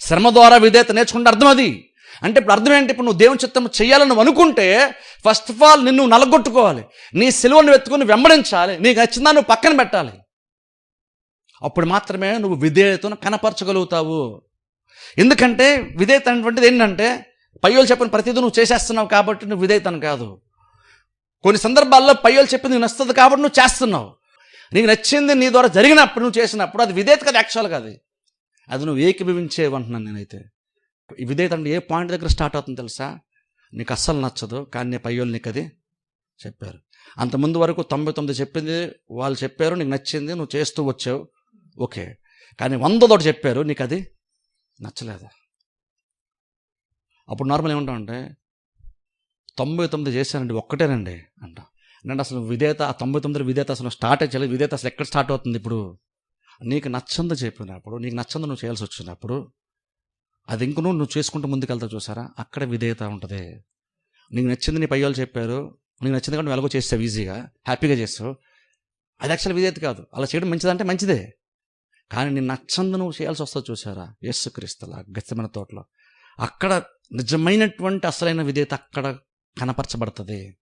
శ్రమ ద్వారా విధేయత నేర్చుకుంటే అర్థం అది. అంటే ఇప్పుడు అర్థం ఏంటి? ఇప్పుడు నువ్వు దేవుని చిత్తం చేయాలని అనుకుంటే ఫస్ట్ ఆఫ్ ఆల్ నిన్ను నలగొట్టుకోవాలి. నీ సిలువను వెతుకుని వెంబడించాలి. నీకు నచ్చిందా నువ్వు పక్కన పెట్టాలి. అప్పుడు మాత్రమే నువ్వు విధేయతను కనపరచగలుగుతావు. ఎందుకంటే విధేయత అనేటువంటిది ఏంటంటే పయ్యోలు చెప్పిన ప్రతిదీ నువ్వు చేసేస్తున్నావు కాబట్టి నువ్వు విధేయతను కాదు. కొన్ని సందర్భాల్లో పయ్యోలు చెప్పింది నీకు నచ్చుతుంది కాబట్టి నువ్వు చేస్తున్నావు. నీకు నచ్చింది నీ ద్వారా జరిగినప్పుడు నువ్వు చేసినప్పుడు అది విధేయత కాదు యాక్చువల్గా అది. అది నువ్వు ఏకీభవించేవంటున్నాను నేనైతే. ఈ విధేయత అంటే ఏ పాయింట్ దగ్గర స్టార్ట్ అవుతుంది తెలుసా? నీకు అస్సలు నచ్చదు కానీ నీ పయ్యోళ్ళు నీకు అది చెప్పారు. అంతకుముందు వరకు తొంభై తొమ్మిది చెప్పింది వాళ్ళు చెప్పారు నీకు నచ్చింది నువ్వు చేస్తూ వచ్చావు. ఓకే. కానీ వందతోటి చెప్పారు నీకు అది నచ్చలేదు. అప్పుడు నార్మల్ ఏమంటామంటే తొంభై తొమ్మిది చేశానండి ఒక్కటేనండి అంట. నేను అసలు విధేయత ఆ తొంభై తొమ్మిది విధేయత అసలు స్టార్ట్ చేయలేదు విధేయత అసలు ఎక్కడ స్టార్ట్ అవుతుంది ఇప్పుడు? నీకు నచ్చంద చెప్పినప్పుడు నీకు నచ్చంద నువ్వు చేయాల్సి వచ్చినప్పుడు అది ఇంకనూ నువ్వు నువ్వు చేసుకుంటూ ముందుకెళ్తావు చూసారా? అక్కడ విధేయత ఉంటుంది. నీకు నచ్చింది నీ పయ్యాలు చెప్పారు నీకు నచ్చింది కానీ నువ్వు ఎలాగో చేస్తావు ఈజీగా హ్యాపీగా చేస్తావు. అది యాక్చువల్ విధేయత కాదు. అలా చేయడం మంచిదంటే మంచిదే. కానీ నేను నచ్చంద నువ్వు చేయాల్సి వస్తుంది చూసారా? యస్సు క్రీస్తులా గచ్చమైన తోటలో. అక్కడ నిజమైనటువంటి అసలైన విధేయత అక్కడ కనపరచబడుతుంది.